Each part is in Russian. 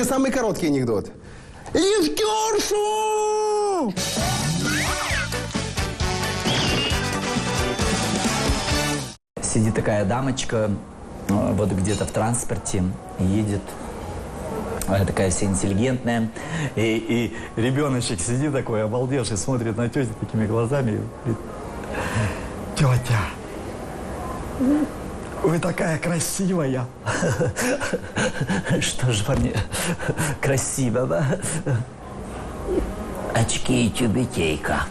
Сейчас самый короткий анекдот. Лифтершу! Сидит такая дамочка, э, вот где-то в транспорте, едет, Она такая вся интеллигентная, и, и ребеночек сидит такой, обалдевший, смотрит на тетю такими глазами, и говорит, тетя, вы такая красивая. Что ж во мне красиво, да? Очки и тюбетейка.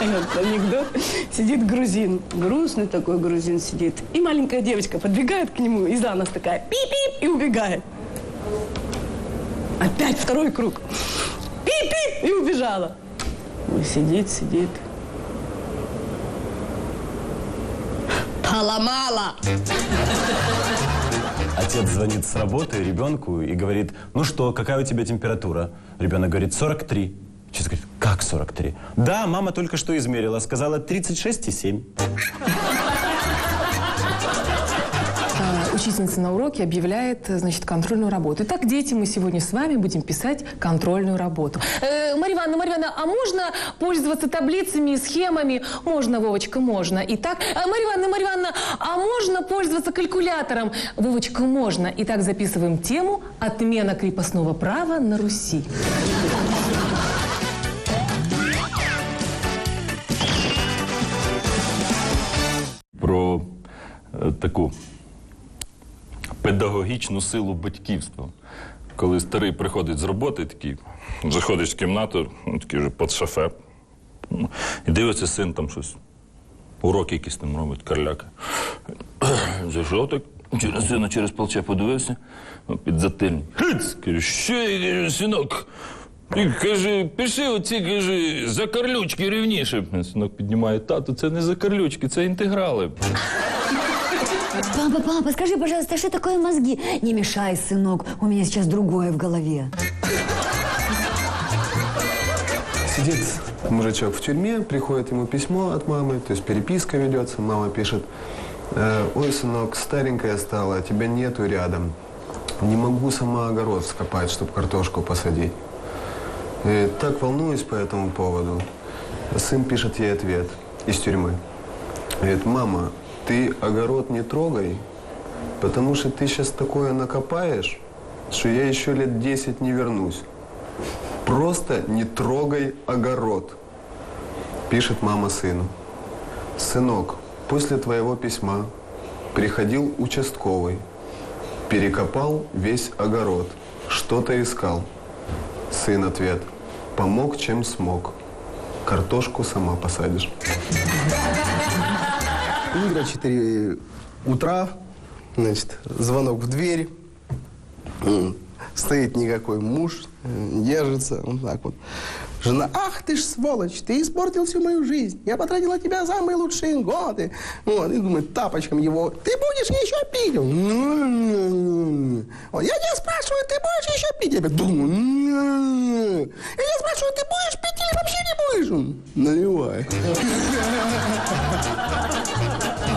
Этот анекдот. Сидит грузин, грустный такой грузин сидит. И маленькая девочка подбегает к нему, и за нас такая пип-пип и убегает. Опять второй круг. Пип-пип и убежала. Ой, сидит, сидит. Поломала. Отец звонит с работы ребенку и говорит, ну что, какая у тебя температура? Ребенок говорит, 43. Отец говорит, как 43? Да, мама только что измерила, сказала 36,7. Учительница на уроке объявляет, э, значит, контрольную работу. Итак, дети, мы сегодня с вами будем писать контрольную работу. Э, Марья Ивановна, Марья Ивановна, а можно пользоваться таблицами и схемами? Можно, Вовочка, можно. Итак, э, Марья Ивановна, Марья Ивановна, а можно пользоваться калькулятором? Вовочка, можно. Итак, записываем тему «Отмена крепостного права на Руси». про е, таку педагогічну силу батьківства. Коли старий приходить з роботи, такий, заходить в кімнату, такий вже під шафе, і дивиться, син там щось, уроки якісь там робить, карляка. Зайшов так, через сина через плече подивився, ну, під затильник. Гиць! Що я кажу, синок? Ти каже, пиши оці, каже, закарлючки рівніше. Синок піднімає тату, це не закарлючки, це інтеграли. Папа, папа, скажи, пожалуйста, что такое мозги? Не мешай, сынок, у меня сейчас другое в голове. Сидит мужичок в тюрьме, приходит ему письмо от мамы, то есть переписка ведется, мама пишет, «Э, ой, сынок, старенькая стала, тебя нету рядом. Не могу сама огород скопать, чтобы картошку посадить. И так волнуюсь по этому поводу. Сын пишет ей ответ из тюрьмы. Говорит, мама, ты огород не трогай, потому что ты сейчас такое накопаешь, что я еще лет 10 не вернусь. Просто не трогай огород, пишет мама сыну. Сынок, после твоего письма приходил участковый, перекопал весь огород, что-то искал. Сын ответ, помог чем смог, картошку сама посадишь. Игра 4 утра, значит, звонок в дверь. Стоит никакой муж, держится, вот так вот. Жена, ах ты ж сволочь, ты испортил всю мою жизнь. Я потратила тебя самые лучшие годы. Вот, и думает, тапочком его, ты будешь еще пить? Вот, я тебя спрашиваю, ты будешь еще пить? Я думаю, я тебя спрашиваю, ты будешь пить или вообще не будешь? Наливай.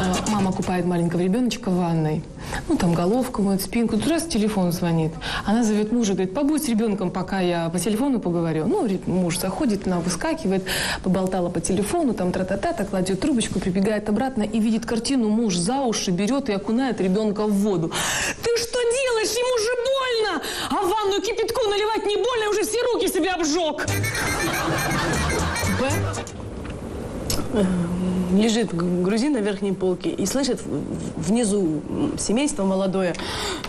А, Мама купает маленького ребеночка в ванной. Ну, там головку моет, спинку. Тут раз телефон звонит. Она зовет мужа, говорит, побудь с ребенком, пока я по телефону поговорю. Ну, муж заходит, она выскакивает, поболтала по телефону, там тра-та-та, кладет трубочку, прибегает обратно и видит картину. Муж за уши берет и окунает ребенка в воду. Ты что делаешь? Ему же больно! А в ванную кипятку наливать не больно, уже все руки себе обжег. Б. Лежит грузин на верхней полке и слышит внизу семейство молодое,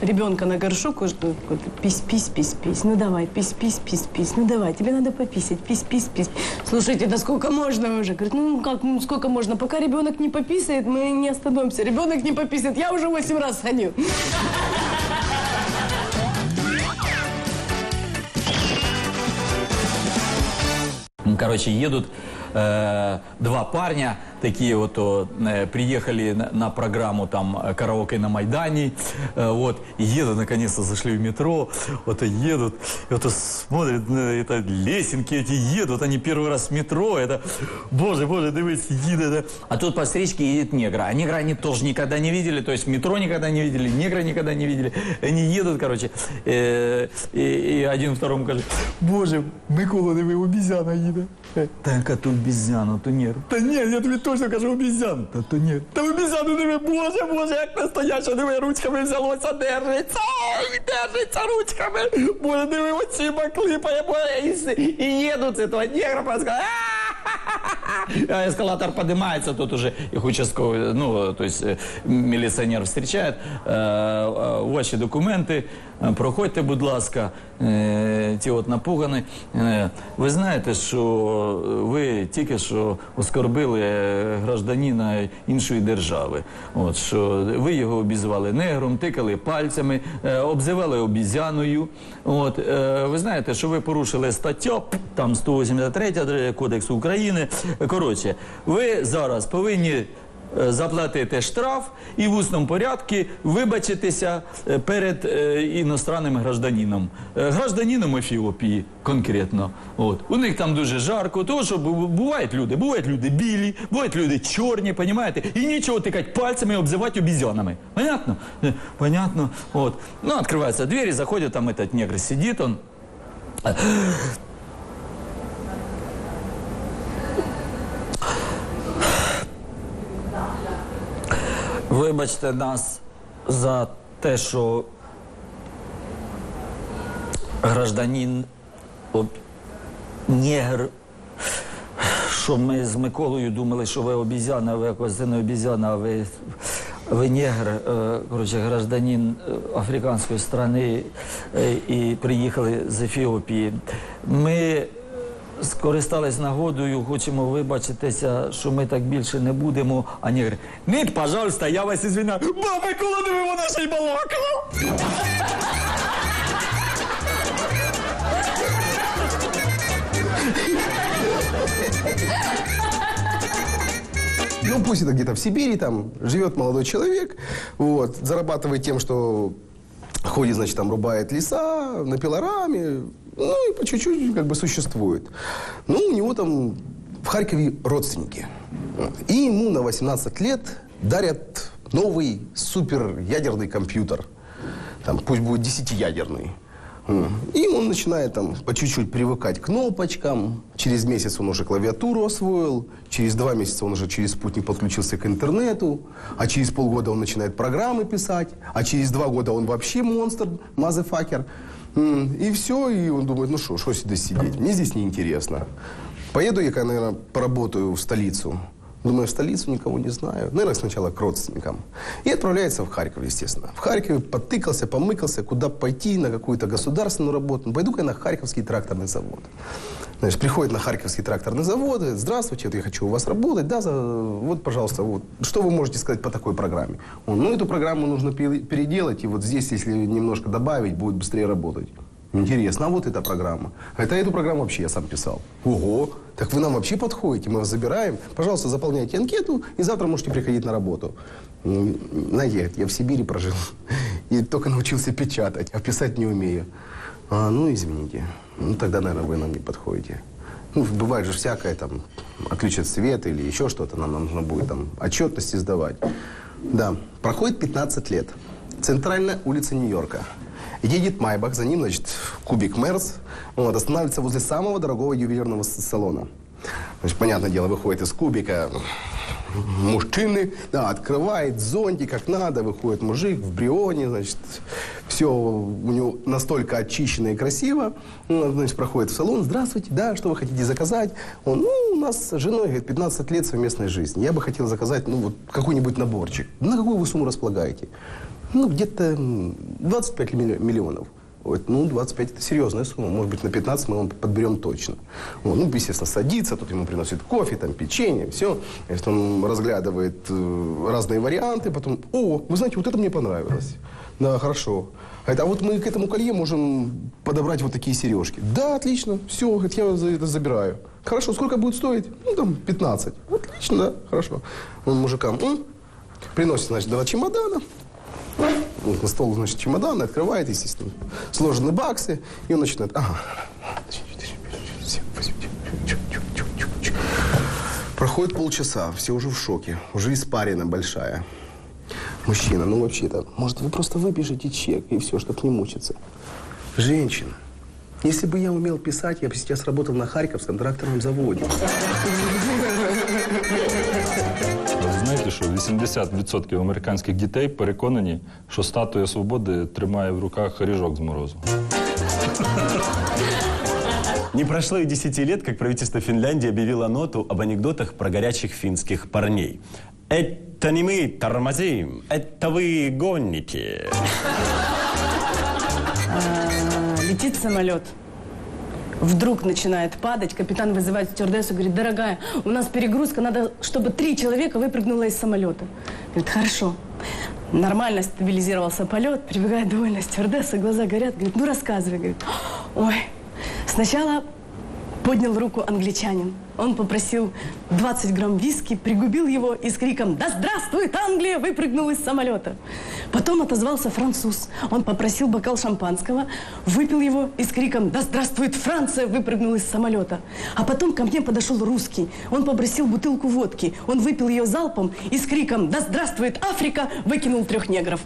ребенка на горшок, пись, пись, пись, пись, ну давай, пись, пись, пись, пись, ну давай, тебе надо пописать, пись, пись, пись. Слушайте, да сколько можно уже? Говорит, ну как, ну сколько можно? Пока ребенок не пописает, мы не остановимся. Ребенок не пописает, я уже восемь раз сходил. Ну, Короче, едут э, два парня такие вот э, приехали на, на программу там э, караоке на Майдане, э, вот, едут, наконец-то зашли в метро, вот и едут, и вот смотрят, на это лесенки эти едут, они первый раз в метро, это, боже, боже, дивись, едет, а тут по встречке едет негра, а негра они тоже никогда не видели, то есть метро никогда не видели, негра никогда не видели, они едут, короче, э, и, и один второму каже, боже, Микола, диви, обізяна їде. Та яка то обізяна, то ні. Та ні, я тобі точно кажу обізян. Та то ні. Та обізяну диви, боже, боже, як настояща, диви, ручками взялося, держиться, ой, держиться ручками. Боже, диви, очима клипає, боже, і, і їду це, то негра паска. А эскалатор поднимается, тут уже их участковый, ну, то есть э, милиционер встречает, э, э, ваші документи, е, проходьте, будь ласка, Е, ті от напугані. Е, Ви знаєте, що ви тільки що оскорбили е, гражданина іншої держави. От, що ви його обізвали негром, тикали пальцями, е, обзивали обізяною. От, е, ви знаєте, що ви порушили статтю, там 183 Кодексу України. Коротше, ви зараз повинні е, заплатити штраф і в усному порядку вибачитися е, перед е, іностранним гражданином. Гражданином Ефіопії конкретно. От. У них там дуже жарко, тому що бувають люди, бувають люди білі, бувають люди чорні, понімаєте? І нічого тикати пальцями і обзивати обізянами. Понятно? Понятно. От. Ну, відкриваються двері, заходить там этот негр сидить, он Вибачте нас за те, що гражданин об... негр, що ми з Миколою думали, що ви обізяна, ви якось не обізяна, а ви, ви негр, е, коротше, гражданин е, африканської країни е, і приїхали з Ефіопії. Ми скористались нагодою, хочемо вибачитися, що ми так більше не будемо. А ні, пожалуйста, я вас извиняю. Ба, Микола, диви, вона ще. Ну, пусть это где-то в Сибири, там живет молодой человек, вот, зарабатывает тем, что ходит, значит, там рубает леса на пилораме, ну, и по чуть-чуть как бы существует. Ну, у него там в Харькове родственники. И ему на 18 лет дарят новый суперядерный компьютер. Там, пусть будет 10-ядерный. М. И он начинает там по чуть-чуть привыкать к кнопочкам. Через месяц он уже клавиатуру освоил. Через два месяца он уже через спутник подключился к интернету. А через полгода он начинает программы писать. А через два года он вообще монстр, мазефакер. И все, и он думает, ну что, что здесь сидеть? Мне здесь неинтересно. Поеду я, наверное, поработаю в столицу. Думаю, в столицу никого не знаю. Наверное, сначала к родственникам. И отправляется в Харьков, естественно. В Харькове потыкался, помыкался, куда пойти, на какую-то государственную работу. Пойду-ка я на Харьковский тракторный завод. Знаешь, приходит на Харьковский тракторный завод, говорит, здравствуйте, вот я хочу у вас работать, да, за, вот, пожалуйста, вот, что вы можете сказать по такой программе? Он, ну, эту программу нужно пере- переделать, и вот здесь, если немножко добавить, будет быстрее работать. Интересно, а вот эта программа. Это эту программу вообще я сам писал. Ого, так вы нам вообще подходите, мы вас забираем. Пожалуйста, заполняйте анкету, и завтра можете приходить на работу. Ну, Знаете, я в Сибири прожил, и только научился печатать, а писать не умею. А, ну, извините, ну, тогда, наверное, вы нам не подходите. Ну, бывает же всякое, там, отключат свет или еще что-то, нам нужно будет там отчетности сдавать. Да, проходит 15 лет. Центральная улица Нью-Йорка. Едет Майбах, за ним, значит, кубик Мерс. Вот, останавливается возле самого дорогого ювелирного салона. Значит, понятное дело, выходит из кубика мужчины, да, открывает зонтик, как надо, выходит мужик в брионе, значит, все у него настолько очищено и красиво. Он, значит, проходит в салон, здравствуйте, да, что вы хотите заказать? Он, ну, у нас с женой, говорит, 15 лет совместной жизни. Я бы хотел заказать, ну, вот, какой-нибудь наборчик. На какую вы сумму располагаете? Ну, где-то м, 25 милли- миллионов. Вот, ну, 25 это серьезная сумма. Может быть, на 15 мы вам подберем точно. Вот, ну, естественно, садится, тут ему приносит кофе, там, печенье, все. Если он разглядывает э, разные варианты, потом, о, вы знаете, вот это мне понравилось. Да, хорошо. Говорит, а вот мы к этому колье можем подобрать вот такие сережки. Да, отлично, все, я это забираю. Хорошо, сколько будет стоить? Ну, там, 15. Отлично, да, хорошо. Он мужикам м, приносит, значит, два чемодана. На стол, значит, чемоданы, открывает, естественно, сложены баксы, и он начинает, ага. Проходит полчаса, все уже в шоке, уже испарина большая. Мужчина, ну вообще-то, может, вы просто выпишите чек и все, чтобы не мучиться. Женщина, если бы я умел писать, я бы сейчас работал на Харьковском тракторном заводе. Ви знаєте, що 80% американських дітей переконані, що статуя свободи тримає в руках ріжок з морозу. Не прошло и 10 лет, как правительство Финляндии объявило ноту об анекдотах про горячих финских парней. Это не мы тормозим, это вы гоните. А, Летит самолет. Вдруг начинает падать. Капитан вызывает стюардессу, говорит, дорогая, у нас перегрузка, надо, чтобы три человека выпрыгнуло из самолета. Говорит, хорошо. Нормально стабилизировался полет, прибегает довольно стюардесса, глаза горят, говорит, ну рассказывай. Говорит, ой, сначала поднял руку англичанин. Он попросил 20 грамм виски, пригубил его и с криком «Да здравствует Англия!» выпрыгнул из самолета. Потом отозвался француз. Он попросил бокал шампанского, выпил его и с криком «Да здравствует Франция!» выпрыгнул из самолета. А потом ко мне подошел русский. Он попросил бутылку водки. Он выпил ее залпом и с криком «Да здравствует Африка!» выкинул трех негров.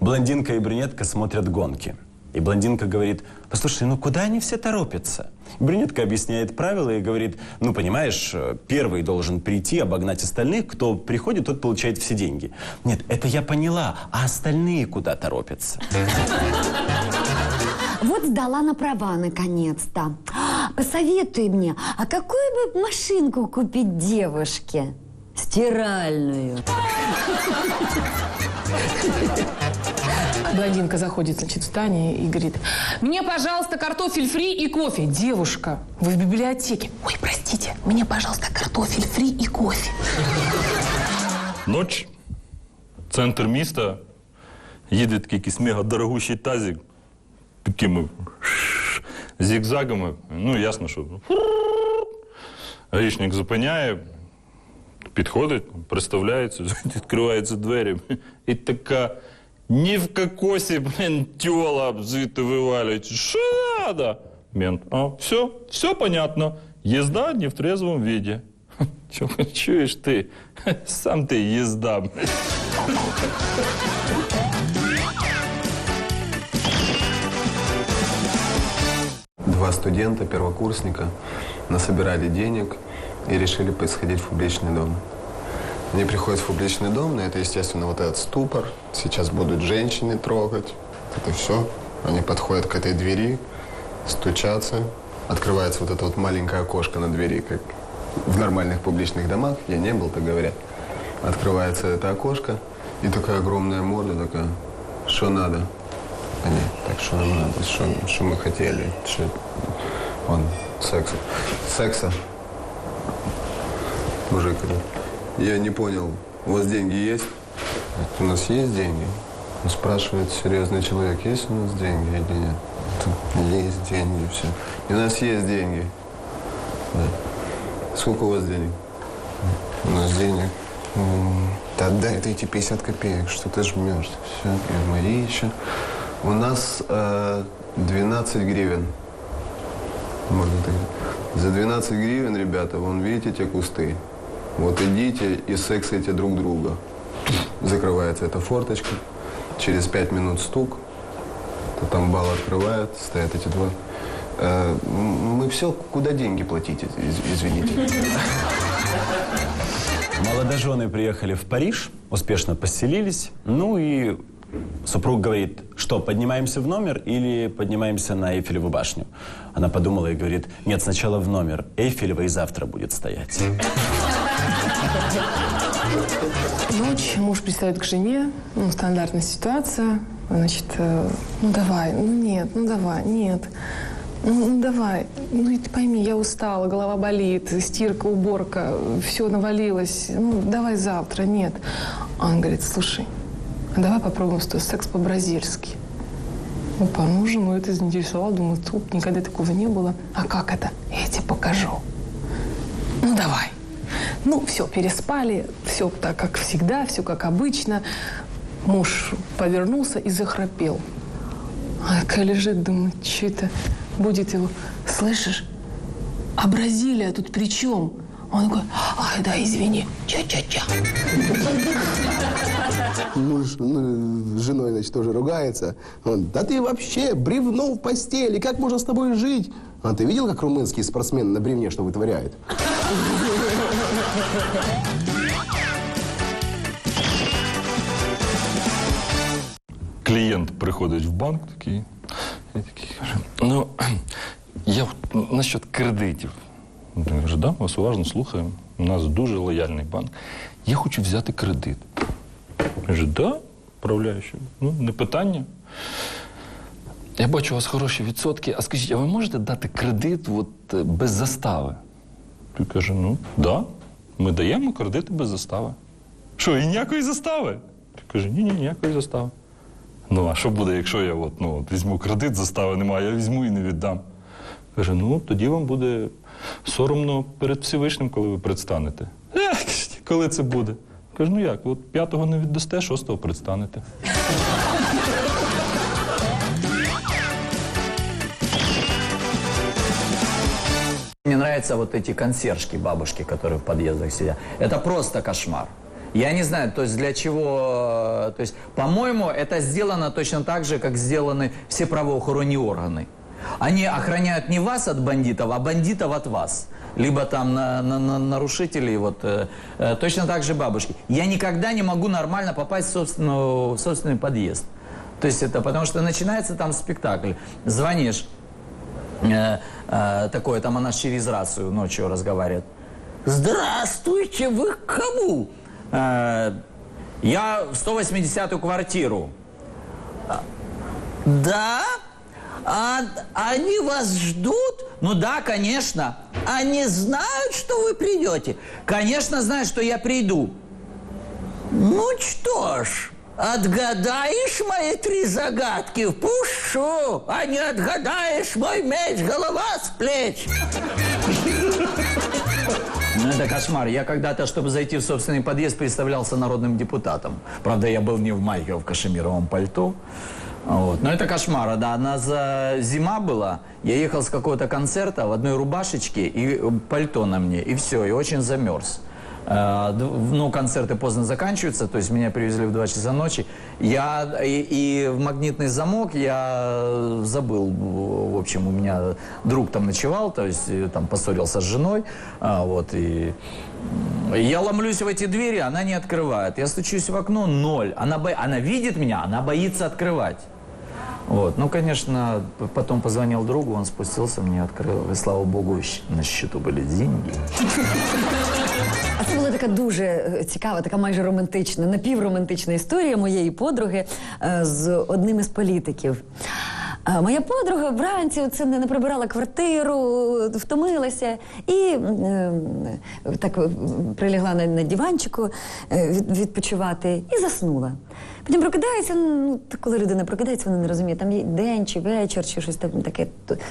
Блондинка и брюнетка смотрят гонки. И блондинка говорит, послушай, ну куда они все торопятся? Брюнетка объясняет правила и говорит, ну понимаешь, э, первый должен прийти, обогнать остальных, кто приходит, тот получает все деньги. Нет, это я поняла, а остальные куда торопятся? Вот сдала на права наконец-то. Посоветуй мне, а какую бы машинку купить девушке? Стиральную. Блондинка заходит, значит, в Тане и говорит, мне, пожалуйста, картофель фри и кофе. Девушка, вы в библиотеке. Ой, простите, мне, пожалуйста, картофель фри и кофе. Ноч, центр міста, їде такий якийсь мега дорогущий тазик, такими зігзагами. Ну, ясно, що. Гаїшник зупиняє, підходить, представляється, відкриваються двері. І така ні в кокосі, блін, тьола звідти вивалюється. Що надо? Мент, а, все, все понятно. Езда не в трезвом виде. Чего чуешь ты? Сам ты езда. блядь. Два студента, первокурсника, насобирали денег и решили сходить в публичный дом. Они приходят в публичный дом, но это, естественно, вот этот ступор. Сейчас будут женщины трогать. Это все. Они подходят к этой двери, стучатся. Открывается вот это вот маленькое окошко на двери, как в нормальных публичных домах. Я не был, так говорят. Открывается это окошко, и такая огромная морда такая, что надо? Они, так что нам надо, что мы хотели, что... Он, секса. Секса. Мужик я не понял, у вас деньги есть? У нас есть деньги? Спрашивает серьезный человек, есть у нас деньги или нет? Тут Есть деньги, все. И у нас есть деньги. Да. Сколько у вас денег? У нас денег. Да отдай ты эти 50 копеек, что ты жмешь. Все, и мои еще. У нас э, 12 гривен. Можно так. За 12 гривен, ребята, вон видите те кусты. Вот идите и сексайте друг друга. Закрывается эта форточка. Через 5 минут стук. То там бал открывают, стоят эти два. Э, мы все, куда деньги платить, из- извините. Молодожены приехали в Париж, успешно поселились, ну и супруг говорит, что, поднимаемся в номер или поднимаемся на Эйфелеву башню? Она подумала и говорит, нет, сначала в номер, Эйфелева и завтра будет стоять. Ночь, муж пристает к жене, ну, стандартная ситуация. Значит, э, ну давай, ну нет, ну давай, нет. Ну, ну давай, ну и ты пойми, я устала, голова болит, стирка, уборка, все навалилось. Ну давай завтра, нет. А Он говорит, слушай, давай попробуем тобой секс по-бразильски. Опа, ну жену это заинтересовало, думаю, тут никогда такого не было. А как это? Я тебе покажу. Ну давай. Ну, все, переспали, все так, как всегда, все как обычно. Муж повернулся и захрапел. А такая лежит, думаю, что это будет его. Слышишь, а Бразилия тут при чем? Он такой, ай, да, извини, ча-ча-ча. Муж ну, с женой, значит, тоже ругается. Он, да ты вообще бревно в постели, как можно с тобой жить? А ты видел, как румынские спортсмены на бревне что вытворяют? Клієнт приходить в банк такий, і такий каже: ну, я от насчет кредитів. Він каже, да, ми вас уважно слухаємо. У нас дуже лояльний банк. Я хочу взяти кредит. Він каже, да, управляючий. Ну, не питання. Я бачу, у вас хороші відсотки. А скажіть, а ви можете дати кредит от, е, без застави? Він каже, ну, да, ми даємо кредити без застави. Що, і ніякої застави? Він каже, ні, ні, ніякої застави. Ну, а що буде, якщо я от, ну, от візьму кредит, застави немає, я візьму і не віддам. Каже, ну тоді вам буде соромно перед Всевишнім, коли ви предстанете. Коли це буде? Каже, ну як, от п'ятого не віддасте, шостого предстанете. Мне нравятся вот эти консьержки, бабушки, которые в подъездах сидят. Это просто кошмар. Я не знаю, то есть для чего... э, То есть, по-моему, это сделано точно так же, как сделаны все правоохранные органы. Они охраняют не вас от бандитов, а бандитов от вас. Либо там на, на- на нарушителей, вот, э, э, точно так же бабушки. Я никогда не могу нормально попасть в, собственную- в собственный подъезд. То есть это потому что начинается там спектакль. Звонишь, э, э, такое, там она через рацию ночью разговаривает. Здравствуйте, вы к кому? «Э, я в 180-ю квартиру. «А, Да? А они вас ждут? Ну да, конечно. Они знают, что вы придете? Конечно, знают, что я приду. Ну что ж, отгадаешь мои три загадки, впущу, а не отгадаешь мой меч, голова с плеч. Ну, это кошмар. Я когда-то, чтобы зайти в собственный подъезд, представлялся народным депутатом. Правда, я был не в майке, а в кашемировом пальто. Вот. Но это кошмар. Да, она за зима была. Я ехал с какого-то концерта в одной рубашечке и э, пальто на мне. И все, и очень замерз. Э, Ну, концерты поздно заканчиваются, то есть меня привезли в 2 часа ночи. Я и, и в магнитный замок я забыл, в общем, у меня друг там ночевал, то есть э, там поссорился с женой, а, вот, и я ломлюсь в эти двери, она не открывает. Я стучусь в окно, ноль. Она, бо- она видит меня, она боится открывать. Вот. Ну, конечно, потом позвонил другу, он спустился, мне открыл. И, слава богу, на счету были деньги. А це була така дуже е, цікава, така майже романтична, напівромантична історія моєї подруги е, з одним із політиків. Е, Моя подруга вранці це не прибирала квартиру, втомилася і е, так прилягла на, на диванчику від, відпочивати і заснула. Потім прокидається, ну, коли людина прокидається, вона не розуміє, там є день чи вечір, чи щось там таке.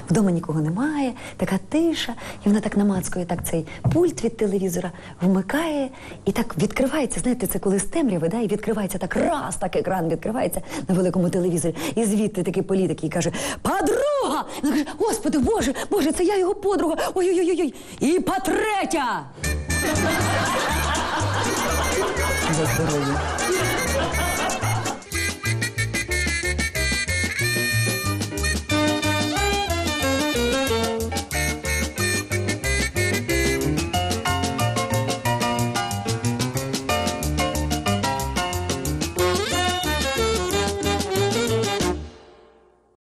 Вдома нікого немає, така тиша, і вона так намацкує так цей пульт від телевізора, вмикає і так відкривається. Знаєте, це коли з темряви, да, і відкривається так раз, так екран відкривається на великому телевізорі. І звідти такий політик і каже: Подруга! Вона каже, Господи, Боже, Боже, це я його подруга. Ой-ой-ой. І по третя. За здоров'я.